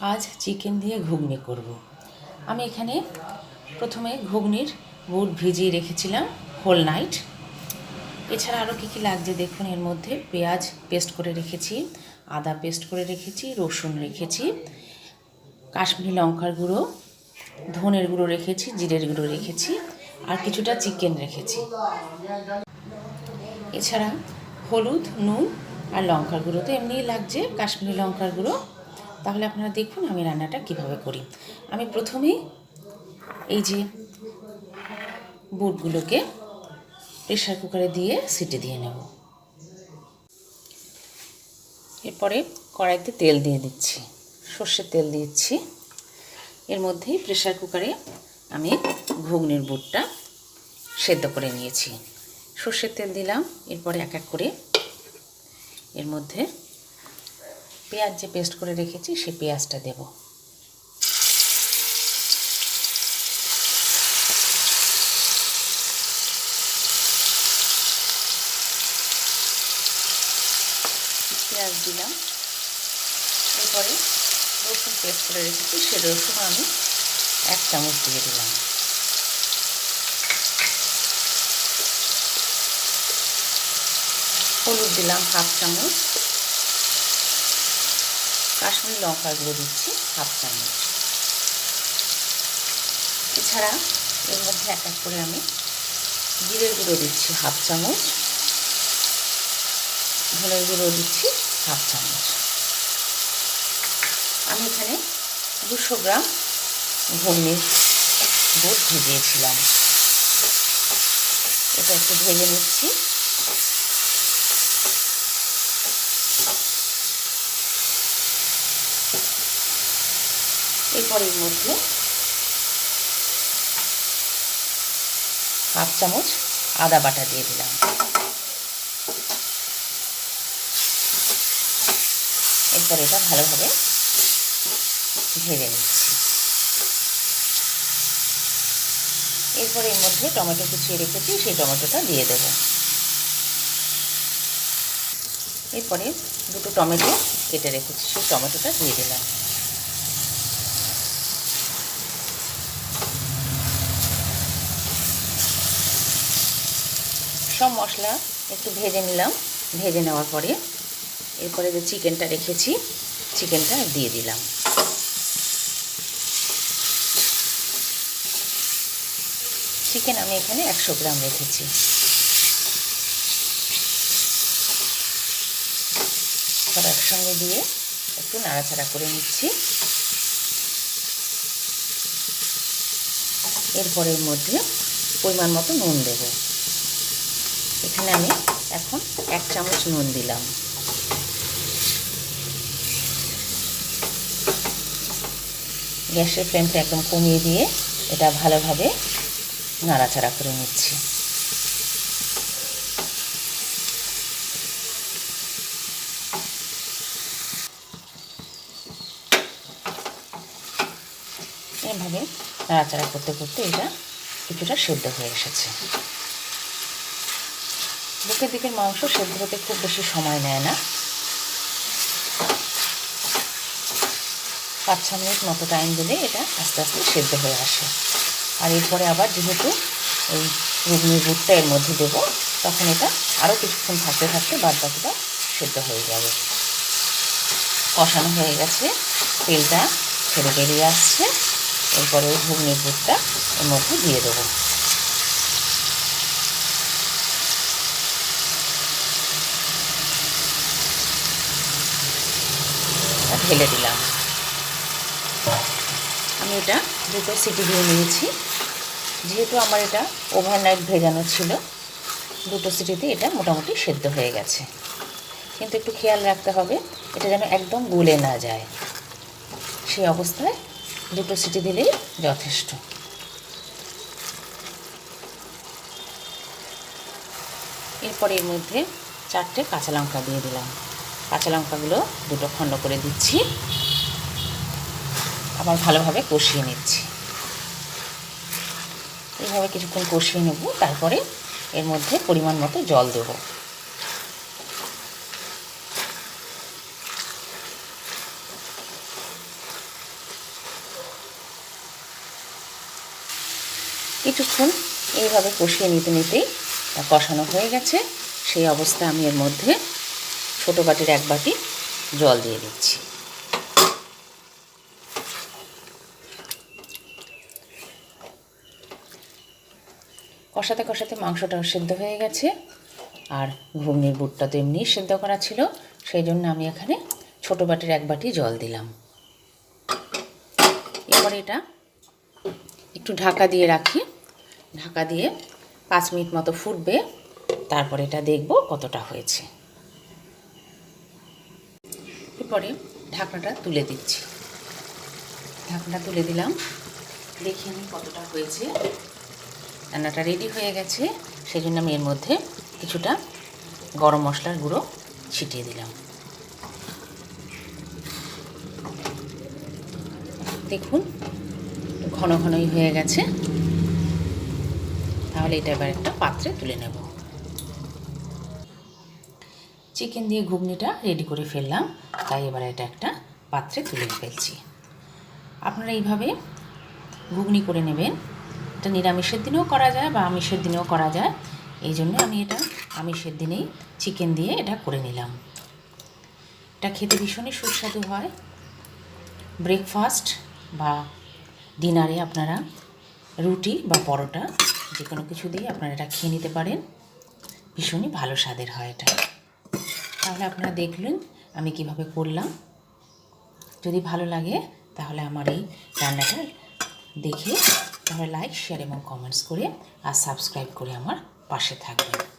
আজ চিকেন দিয়ে ঘুগনি করব। আমি এখানে প্রথমে ঘুগনির বুট ভিজিয়ে রেখেছিলাম হোল নাইট এছাড়া আরও কী কী লাগছে দেখুন, এর মধ্যে পেঁয়াজ পেস্ট করে রেখেছি, আদা পেস্ট করে রেখেছি, রসুন রেখেছি, কাশ্মীরি লঙ্কার গুঁড়ো, ধনের গুঁড়ো রেখেছি, জিরের গুঁড়ো রেখেছি, আর কিছুটা চিকেন রেখেছি এছাড়া হলুদ, নুন আর লঙ্কার গুঁড়ো তো এমনিই লাগছে, কাশ্মীরি লঙ্কার গুঁড়ো তাহলে আপনারা দেখুন আমি রান্নাটা কীভাবে করি। আমি প্রথমেই এই যে বুটগুলোকে প্রেশার কুকারে দিয়ে সিটি দিয়ে নেব। এরপরে কড়াইতে তেল দিয়ে দিচ্ছি, সর্ষের তেল দিচ্ছি। এর মধ্যেই প্রেশার কুকারে আমি ঘুগনির বুটটা সেদ্ধ করে নিয়েছি। সর্ষের তেল দিলাম, এরপরে এক এক করে এর মধ্যে পেঁয়াজ যে পেস্ট করে রেখেছি, সে পেঁয়াজটা দেব। পেঁয়াজ দিলাম। এরপরে রসুন পেস্ট করে রেখেছি, সে রসুন আমি এক চামচ দিয়ে দিলাম। হলুদ দিলাম হাফ চামচ। কাশ্মীরি লঙ্কা গুঁড়ো দিচ্ছি হাফ চামচ। এছাড়া এর মধ্যে এক এক করে আমি জিরের গুঁড়ো দিচ্ছি হাফ চামচ। ধনের গুঁড়ো দিচ্ছি হাফ চামচ। আমি এখানে দুশো গ্রাম ঘুগনির বুট ভিজিয়েছিলাম। এটা একটু ভেজে নিচ্ছি। এরপর এর মধ্যে হাফ চামচ আদা বাটা দিয়ে দিলাম। এরপর এটা ভালোভাবে ভেজে নিচ্ছি। এরপর এর মধ্যে টমেটো কুচিয়ে রেখেছি, সেই টমেটোটা দিয়ে দেব। এরপরে দুটো টমেটো কেটে রেখেছি, সেই টমেটোটা দিয়ে দিলাম। সব মশলা একটু ভেজে নিলাম। ভেজে নেওয়ার পরে এরপরে যে চিকেনটা রেখেছি, চিকেনটা দিয়ে দিলাম। চিকেন আমি এখানে একশো গ্রাম রেখেছি। সব একসঙ্গে দিয়ে একটু নাড়াচাড়া করে নিচ্ছি। এরপরের মধ্যে পরিমাণ মতো নুন দেব। এখানে আমি এখন এক চামচ নুন দিলাম। গ্যাসের ফ্লেমটা একদম কমিয়ে দিয়ে এটা ভালোভাবে নাড়াচাড়া করে নিচ্ছি। এভাবে নাড়াচাড়া করতে করতে এটা কিছুটা সেদ্ধ হয়ে এসেছে। বুকের দিকের মাংস সেদ্ধ হতে খুব বেশি সময় নেয় না। পাঁচ ছ মিনিট মতো টাইম দিলে এটা আস্তে আস্তে সেদ্ধ হয়ে আসে। আর এরপরে আবার যেহেতু এই ঘুগনির বুটটা এর মধ্যে দেবো, তখন এটা আরও কিছুক্ষণ থাকতে থাকতে বাদ বাকিটা সেদ্ধ হয়ে যাবে। কষানো হয়ে গেছে, তেলটা ছেড়ে বেরিয়ে আসছে। এরপরে ওই ঘুগনির বুটটা এর মধ্যে দিয়ে দেবো। ঢেলে দিলাম। আমি এটা দুটো সিটি দিয়ে নিয়েছি। যেহেতু আমার এটা ওভারনাইট ভেজানো ছিল, দুটো সিটিতে এটা মোটামুটি সেদ্ধ হয়ে গেছে। কিন্তু একটু খেয়াল রাখতে হবে, এটা যেন একদম গুলে না যায়। সেই অবস্থায় দুটো সিটি দিলেই যথেষ্ট। এরপর এর মধ্যে চারটে কাঁচা লঙ্কা দিয়ে দিলাম। কাঁচা লঙ্কাগুলো দুটো খণ্ড করে দিচ্ছি। আবার ভালোভাবে কষিয়ে নিচ্ছি। এইভাবে কিছুক্ষণ কষিয়ে নেব, তারপরে এর মধ্যে পরিমাণ মতো জল দেব। কিছুক্ষণ এইভাবে কষিয়ে নিতে নিতেই তা কষানো হয়ে গেছে। সেই অবস্থা আমি এর মধ্যে ছোটো বাটির এক বাটি জল দিয়ে দিচ্ছি। কষাতে কষাতে মাংসটাও সেদ্ধ হয়ে গেছে। আর ঘুগনির বুটটা তো এমনি সেদ্ধ করা ছিল, সেই জন্য আমি এখানে ছোটো বাটির এক বাটি জল দিলাম। এবার এটা একটু ঢাকা দিয়ে রাখি। ঢাকা দিয়ে পাঁচ মিনিট মতো ফুটবে, তারপর এটা দেখব কতটা হয়েছে। এরপরে ঢাকনাটা তুলে দিচ্ছি। ঢাকনাটা তুলে দিলাম। দেখে নিই কতটা হয়েছে। রান্নাটা রেডি হয়ে গেছে। সেই জন্য আমি এর মধ্যে কিছুটা গরম মশলার গুঁড়ো ছিটিয়ে দিলাম। দেখুন, ঘন ঘনই হয়ে গেছে। তাহলে এটা এবার একটা পাত্রে তুলে নেব। চিকেন দিয়ে ঘুগনিটা রেডি করে ফেললাম। তাই এবার এটা একটা পাত্রে তুলে ফেলছি। আপনারা এইভাবে ঘুগনি করে নেবেন। এটা নিরামিষের দিনেও করা যায় বা আমিষের দিনেও করা যায়। এই জন্য আমি এটা আমিষের দিনেই চিকেন দিয়ে এটা করে নিলাম। এটা খেতে ভীষণই সুস্বাদু হয়। ব্রেকফাস্ট বা ডিনারে আপনারা রুটি বা পরোটা যে কোনো কিছু দিয়ে আপনারা এটা খেয়ে নিতে পারেন। ভীষণই ভালো স্বাদের হয় এটা। তাহলে আপনারা দেখলেন আমি কীভাবে করলাম। যদি ভালো লাগে তাহলে আমার এই রান্নাটা দেখে তাহলে লাইক শেয়ার এবং কমেন্টস করে আর সাবস্ক্রাইব করে আমার পাশে থাকবেন।